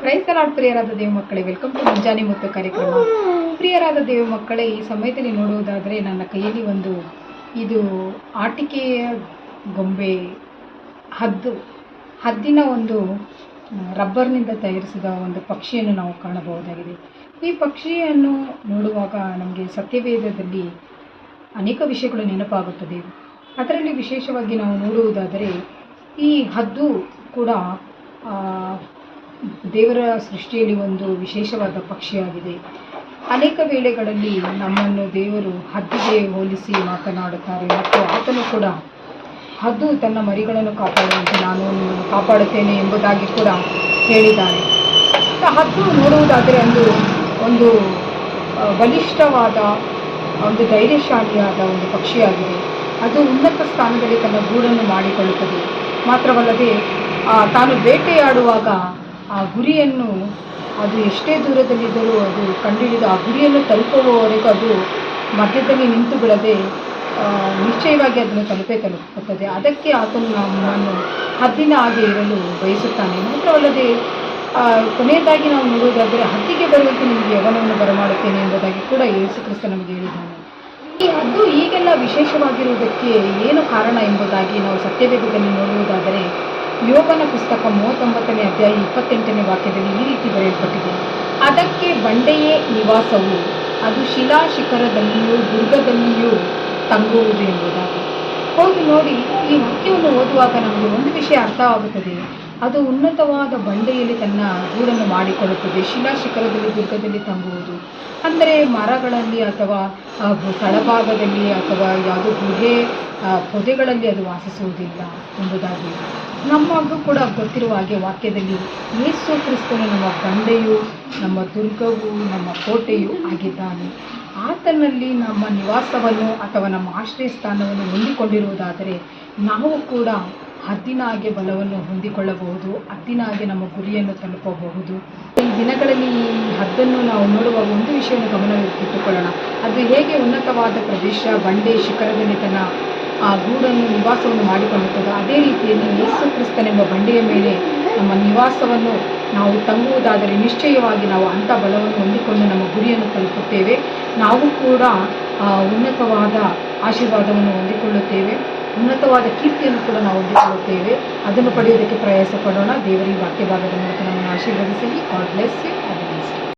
ಕ್ರೈಸ್ತಲಾಡ್ ಪ್ರಿಯರಾದ ದೇವ ಮಕ್ಕಳೇ welcome to ಮುಂಜಾನೆ ಮುತ್ತು ಕಾರ್ಯಕ್ರಮ. ಪ್ರಿಯರಾದ ದೇವ ಮಕ್ಕಳೇ, ಈ ಸಮಯದಲ್ಲಿ ನೋಡುವುದಾದರೆ ನನ್ನ ಕೈಯಲ್ಲಿ ಒಂದು, ಇದು ಆಟಿಕೆಯ ಗೊಂಬೆ, ಹದ್ದು, ಹದ್ದಿನ ಒಂದು ರಬ್ಬರ್ನಿಂದ ತಯಾರಿಸಿದ ಒಂದು ಪಕ್ಷಿಯನ್ನು ನಾವು ಕಾಣಬಹುದಾಗಿದೆ. ಈ ಪಕ್ಷಿಯನ್ನು ನೋಡುವಾಗ ನಮಗೆ ಸತ್ಯವೇದದಲ್ಲಿ ಅನೇಕ ವಿಷಯಗಳು ನೆನಪಾಗುತ್ತದೆ. ಅದರಲ್ಲಿ ವಿಶೇಷವಾಗಿ ನಾವು ನೋಡುವುದಾದರೆ, ಈ ಹದ್ದು ಕೂಡ ದೇವರ ಸೃಷ್ಟಿಯಲ್ಲಿ ಒಂದು ವಿಶೇಷವಾದ ಪಕ್ಷಿಯಾಗಿದೆ. ಅನೇಕ ವೇಳೆಗಳಲ್ಲಿ ನಮ್ಮನ್ನು ದೇವರು ಹದ್ದಿಗೆ ಹೋಲಿಸಿ ಮಾತನಾಡುತ್ತಾರೆ ಮತ್ತು ಆತನು ಕೂಡ ಹದ್ದು ತನ್ನ ಮರಿಗಳನ್ನು ಕಾಪಾಡುವಂತೆ ನಾನು ನಿಮ್ಮನ್ನು ಕಾಪಾಡುತ್ತೇನೆ ಎಂಬುದಾಗಿ ಕೂಡ ಹೇಳಿದ್ದಾರೆ. ಹದ್ದು ನೋಡುವುದಾದರೆ ಒಂದು ಒಂದು ಬಲಿಷ್ಠವಾದ ಒಂದು ಧೈರ್ಯಶಾಲಿಯಾದ ಒಂದು ಪಕ್ಷಿಯಾಗಿದೆ. ಅದು ಉನ್ನತ ಸ್ಥಾನದಲ್ಲಿ ತನ್ನ ಗೂಡನ್ನು ಮಾಡಿಕೊಳ್ಳುತ್ತದೆ. ಮಾತ್ರವಲ್ಲದೆ ತಾನು ಬೇಟೆಯಾಡುವಾಗ ಆ ಗುರಿಯನ್ನು ಅದು ಎಷ್ಟೇ ದೂರದಲ್ಲಿದ್ದರೂ ಅದು ಕಂಡುಹಿಡಿದು ಆ ಗುರಿಯನ್ನು ತಲುಪುವವರೆಗೂ ಅದು ಮಧ್ಯದಲ್ಲಿ ನಿಂತು ಬಿಡದೆ ನಿಶ್ಚಯವಾಗಿ ಅದನ್ನು ತಲುಪೇ ತಲುಪುತ್ತದೆ. ಅದಕ್ಕೆ ಆತನು ನಮ್ಮನ್ನು ಹದ್ದಿನ ಹಾಗೆ ಇರಲು ಬಯಸುತ್ತಾನೆ. ಮಾತ್ರವಲ್ಲದೆ ಕೊನೆಯದಾಗಿ ನಾವು ನೋಡುವುದಾದರೆ ಹದ್ದಿಗೆ ಬರುವಂತೆ ನಿಮಗೆ ಯವನವನ್ನು ಬರಮಾಡುತ್ತೇನೆ ಎಂಬುದಾಗಿ ಕೂಡ ಯೇಸು ಕ್ರಿಸ್ತ ನಮಗೆ ಹೇಳಿದ್ದಾನೆ. ಈ ಹದ್ದು ಈಗೆಲ್ಲ ವಿಶೇಷವಾಗಿರುವುದಕ್ಕೆ ಏನು ಕಾರಣ ಎಂಬುದಾಗಿ ನಾವು ಸತ್ಯವೇದದಲ್ಲಿ ನೋಡುವುದಾದರೆ ಯೋಗನ ಪುಸ್ತಕ ಮೂವತ್ತೊಂಬತ್ತನೇ ಅಧ್ಯಾಯ ಇಪ್ಪತ್ತೆಂಟನೇ ವಾಕ್ಯದಲ್ಲಿ ಈ ರೀತಿ ಬರೆಯಲ್ಪಟ್ಟಿದೆ. ಅದಕ್ಕೆ ಬಂಡೆಯೇ ನಿವಾಸವು, ಅದು ಶಿಲಾ ಶಿಖರದಲ್ಲಿಯೂ ದುರ್ಗದಲ್ಲಿಯೂ ತಂಗುವುದು ಎಂಬುದಾಗಿ. ಹೋಗಿ ನೋಡಿ, ಈ ವಾಕ್ಯವನ್ನು ಓದುವಾಗ ನಮಗೆ ಒಂದು ವಿಷಯ ಅರ್ಥವಾಗುತ್ತದೆ ಅದು ಉನ್ನತವಾದ ಬಂಡೆಯಲ್ಲಿ ತನ್ನ ಗೂಡನ್ನು ಮಾಡಿಕೊಳ್ಳುತ್ತದೆ, ಶಿಲಾ ಶಿಖರದಲ್ಲಿ, ದುರ್ಗದಲ್ಲಿ ತಂಗುವುದು. ಅಂದರೆ ಮರಗಳಲ್ಲಿ ಅಥವಾ ತಳಭಾಗದಲ್ಲಿ ಅಥವಾ ಯಾವುದೋ ಗುಹೆ ಪೊದೆಗಳಲ್ಲಿ ಅದು ವಾಸಿಸುವುದಿಲ್ಲ ಎಂಬುದಾಗಿ. ನಮಗೂ ಕೂಡ ಗೊತ್ತಿರುವ ಹಾಗೆ ವಾಕ್ಯದಲ್ಲಿ ಯೇಸು ಕ್ರಿಸ್ತನು ನಮ್ಮ ಬಂಡೆಯು ನಮ್ಮ ದುರ್ಗವು, ನಮ್ಮ ಕೋಟೆಯು ಆಗಿದ್ದಾನೆ. ಆತನಲ್ಲಿ ನಮ್ಮ ನಿವಾಸವನ್ನು ಅಥವಾ ನಮ್ಮ ಆಶ್ರಯ ಸ್ಥಾನವನ್ನು ಹೊಂದಿಕೊಂಡಿರುವುದಾದರೆ ನಾವು ಕೂಡ ಹದ್ದಿನ ಹಾಗೆ ಬಲವನ್ನು ಹೊಂದಿಕೊಳ್ಳಬಹುದು ಹದ್ದಿನ ಹಾಗೆ ನಮ್ಮ ಗುರಿಯನ್ನು ತಲುಪಬಹುದು. ಈ ದಿನಗಳಲ್ಲಿ ಈ ಹದ್ದನ್ನು ನಾವು ನೋಡುವ ಒಂದು ವಿಷಯವನ್ನು ಗಮನವಿಟ್ಟುಕೊಳ್ಳೋಣ. ಅದು ಹೇಗೆ ಉನ್ನತವಾದ ಪ್ರದೇಶ ಬಂಡೆ ಶಿಖರದಲ್ಲಿ ತನ್ನ ಆ ಗೂಡನ್ನು ನಿವಾಸವನ್ನು ಮಾಡಿಕೊಳ್ಳುತ್ತದೆ. ಅದೇ ರೀತಿಯಲ್ಲಿ ಯೇಸು ಕ್ರಿಸ್ತನೆಂಬ ಬಂಡೆಯ ಮೇಲೆ ನಮ್ಮ ನಿವಾಸವನ್ನು ನಾವು ತಂಗುವುದಾದರೆ ನಿಶ್ಚಯವಾಗಿ ನಾವು ಅಂಥ ಬಲವನ್ನು ಹೊಂದಿಕೊಂಡು ನಮ್ಮ ಗುರಿಯನ್ನು ತಲುಪುತ್ತೇವೆ. ನಾವು ಕೂಡ ಉನ್ನತವಾದ ಆಶೀರ್ವಾದವನ್ನು ಹೊಂದಿಕೊಳ್ಳುತ್ತೇವೆ. ಉನ್ನತವಾದ ಕೀರ್ತಿಯನ್ನು ಕೂಡ ನಾವು ಹೊಂದಿಕೊಳ್ಳುತ್ತೇವೆ. ಅದನ್ನು ಪಡೆಯುವುದಕ್ಕೆ ಪ್ರಯಾಸ ಪಡೋಣ ದೇವರಿಗೆ ವಾಕ್ಯ ಭಾಗದ ಮೂಲಕ ನಮ್ಮನ್ನು ಆಶೀರ್ವದಿಸಲಿ ಗಾಡ್ ಬ್ಲೆಸ್ ಯು